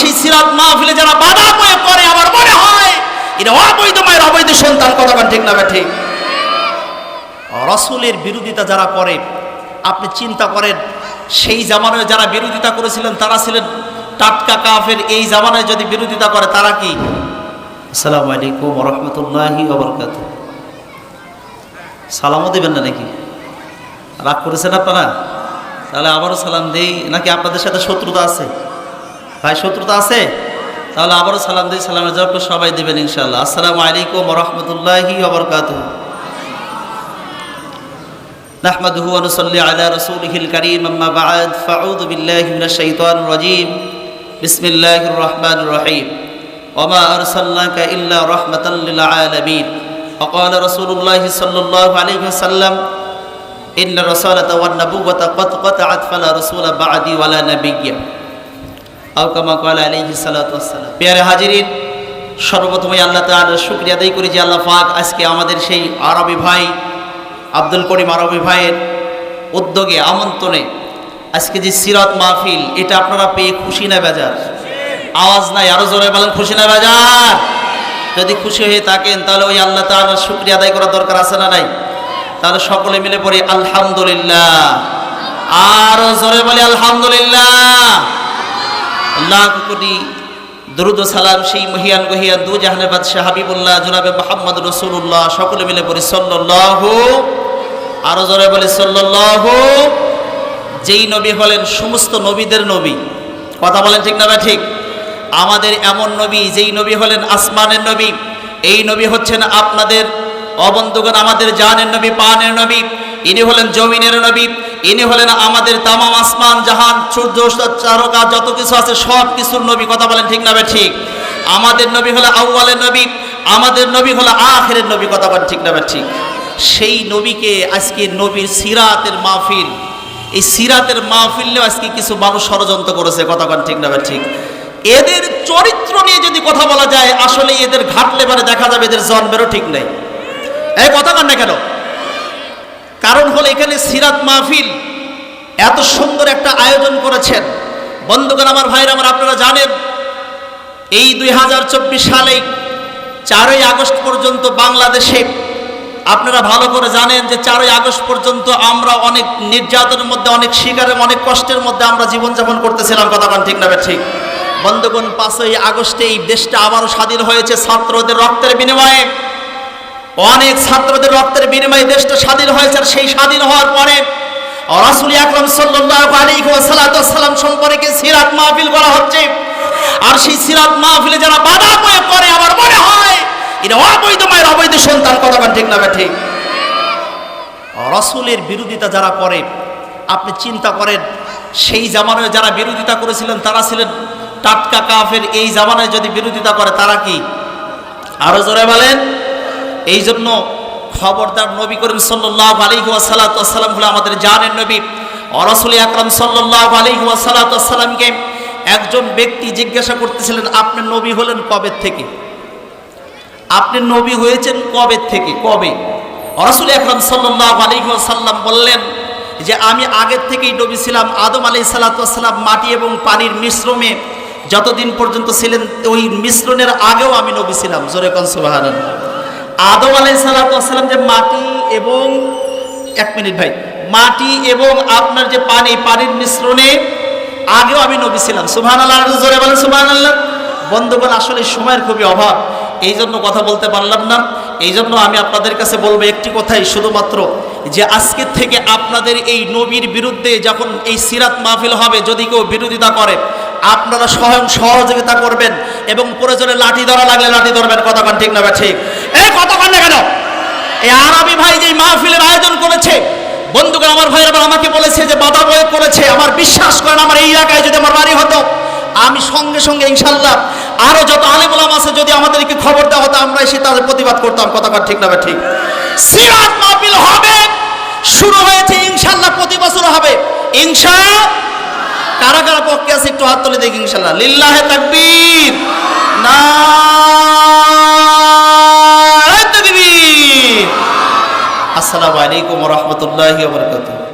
সেই সিরাত মাহফিলে যারা বাধা প্রয়োগ করে, আমার মনে হয় এটা অবৈধ মায়ের অবৈধ সন্তান কতক্ষণ ঠিক না ঠিক? রসুলের বিরোধিতা যারা করে, আপনি চিন্তা করেন, সেই জামানায় যারা বিরোধিতা করেছিলেন, তারা ছিলেন টাটকা কাফের। এই জামানায় যদি বিরোধিতা করে, তারা কি? আসসালামু আলাইকুম রহমতুল্লাহি ওবরকাত। সালামও দেবেন না নাকি? রাগ করেছেন আপনারা? তাহলে আবারও সালাম দেই। নাকি আপনাদের সাথে শত্রুতা আছে? ভাই শত্রুতা আছে তাহলে আবারও সালাম দিই সালামের জবাব সবাই দেবেন ইনশাল্লাহ আসসালামু আলাইকুম রহমতুল্লাহি ওবরকাতুহ نحمده ونصلي على رسوله الكريم أما بعد فأعوذ بالله من الشيطان الرجيم بسم الله الرحمن الرحيم وما أرسلناك إلا رحمة للعالمين وقال رسول الله صلى الله عليه وسلم إن الرسالة والنبوة قد قطعت فلا رسول بعدي ولا نبي আউকামা কয়াল আলিহি হাজিরিন, সর্বপ্রথমে আল্লাহ তালার শুক্রিয়া আদায় করি যে আল্লাহ পাক আজকে আমাদের সেই আরবি ভাই আব্দুল করিম আরবি ভাইয়ের উদ্যোগে, আমন্ত্রণে আজকে যে সিরাত মাহফিল, এটা আপনারা পেয়ে খুশি না বেজার? আওয়াজ নাই, আরও জোরে বলেন, খুশি না বেজার? যদি খুশি হয়ে থাকেন, তাহলে ওই আল্লাহ তালার শুক্রিয়া আদায় করার দরকার আছে না নাই? তাহলে সকলে মিলে পড়ি, আলহামদুলিল্লাহ। আরও জোরে বলে, আলহামদুলিল্লাহ। লাখ কোটি দরুদ সালাম সেই মহিয়ান গহিয়ান দু জাহানের বাদশাহ হাবিবুল্লাহ জনাবে মোহাম্মদ রসুল্লাহ সকলে মিলে পড়ি সল্লাল্লাহু আরও জোরে বলি, সল্লাল্লাহু যেই নবী হলেন সমস্ত নবীদের নবী। কথা বলেন ঠিক না ঠিক? আমাদের এমন নবী যেই নবী হলেন আসমানের নবী। এই নবী হচ্ছেন আপনাদের অবন্ধুগণ, আমাদের জানের নবী, পানের নবী। ইনি হলেন জমিনের নবী, ইনি হলেন আমাদের তামাম আসমান, জাহান, সূর্য চারকা যত কিছু আছে সব কিছুর নবী, কথা বলেন ঠিক না ঠিক? আমাদের নবী হলো আউ্বালের নবী, আমাদের নবী হলো আখেরের নবী, কথা বলেন ঠিক না ঠিক? সেই নবীকে আজকে নবীর সিরাতের মাহফিল, এই সিরাতের মাহফিলেও আজকে কিছু মানুষ ষড়যন্ত্র করেছে, কথা বলেন ঠিক না ঠিক? এদের চরিত্র নিয়ে যদি কথা বলা যায়, আসলে এদের ঘাটলে পারে দেখা যাবে এদের জন্মেরও ঠিক নেই। এই কথা কান না কেন? কারণ হলো এখানে সিরাত মাহফিল এত সুন্দর একটা আয়োজন করেছেন। বন্ধুগণ, আমার ভাইরা আমার আপনারা জানেন, এই দুই হাজার চব্বিশ সালে চারই আগস্ট পর্যন্ত বাংলাদেশে আপনারা ভালো করে জানেন যে চারই আগস্ট পর্যন্ত আমরা অনেক নির্যাতনের মধ্যে, অনেক শিকারের, অনেক কষ্টের মধ্যে আমরা জীবনযাপন করতেছিলাম, কথা বলেন ঠিক না ঠিক? বন্ধুগণ, পাঁচই আগস্টে এই দেশটা আবারও স্বাধীন হয়েছে ছাত্রদের রক্তের বিনিময়ে। অনেক ছাত্রদের রক্তের বিনিময়ে দেশটা স্বাধীন হয়েছে, আর সেই স্বাধীন হওয়ার পরে রাসূল আকরাম সাল্লাল্লাহু আলাইহি ওয়াসাল্লাম সম্পর্কে সিরাত মাহফিল করা হচ্ছে। আর সেই সিরাত মাহফিলে যারা বাধা প্রয়োগ করে, আমার মনে হয় এটা অবৈধ মায়ের অবৈধ সন্তান কতক্ষণ ঠিক না ঠিক? রসুলের বিরোধিতা যারা করে, আপনি চিন্তা করেন, সেই জামানায় যারা বিরোধিতা করেছিলেন, তারা ছিলেন টাটকা কাফের, এই জামানায় যদি বিরোধিতা করে, তারা কি? আরও জোরে বলেন। এই জন্য খবরদার নবী করিম সাল্লাহ আলহি ওয়াসাল্লাম হলো আমাদের জানের নবী। অরসুল আকরম সাল্লাহ আলহি ওয়াসাল্লামকে একজন ব্যক্তি জিজ্ঞাসা করতেছিলেন, আপনি নবী হলেন কবে থেকে? আপনি নবী হয়েছেন কবে থেকে? কবে? রসুল আকরম সাল্লাহ ওয়াসাল্লাম বললেন যে, আমি আগের থেকেই নবী ছিলাম। আদম আলি সাল্লাতাম মাটি এবং পানির মিশ্রমে যতদিন পর্যন্ত ছিলেন, ওই মিশ্রণের আগেও আমি নবী ছিলাম। জোরে কনসুবাহান আদম আলাই সাল্লাম যে মাটি এবং এক মিনিট ভাই, মাটি এবং আপনার যে পানি, পানির মিশ্রণে আগেও আমি নবী ছিলাম। সুবহান আল্লাহ জোরে বলেন সুবহান আল্লাহ বন্ধুগণ, আসলে সময়ের খুবই অভাব। এই জন্য কথা বলতে পারলাম না। এই জন্য আমি আপনাদের কাছে বলব একটি কথাই, শুধুমাত্র যে আজকের থেকে আপনাদের এই নবীর বিরুদ্ধে যখন এই সিরাত মাহফিল হবে, যদি কেউ বিরোধিতা করে আপনারা স্বয়ং সহযোগিতা করবেন এবং প্রয়োজনে লাঠি ধরা লাগলে লাঠি ধরবেন কতক্ষণ ঠিক না ঠিক? এই কতক্ষণ না কেন? এই আরবি ভাই যে মাহফিলের আয়োজন করেছে, বন্ধুগণ, আমার ভাইয়ের আবার আমাকে বলেছে যে বাধা বয়ে করেছে, আমার বিশ্বাস করেন, আমার এই এলাকায় যদি আমার বাড়ি হতো, আমি সঙ্গে সঙ্গে ইনশাল্লাহ আরও যত আলেমুলাম আছে যদি আমাদেরকে খবর দেওয়া হতো আমরা এসে তাদের প্রতিবাদ করতাম কথাকার ঠিক না ঠিক? সিরাত মাহফিল হবে, শুরু হয়েছে ইনশাল্লাহ প্রতি বছর হবে। ইনশা কারা কারা পক্ষে আছে একটু হাত তুলে দেখি ইনশাল্লাহ লিল্লাহে তাকবীর। না। তাকবীর আসসালামু আলাইকুম ওয়া রাহমাতুল্লাহি ওয়া বারাকাতুহু।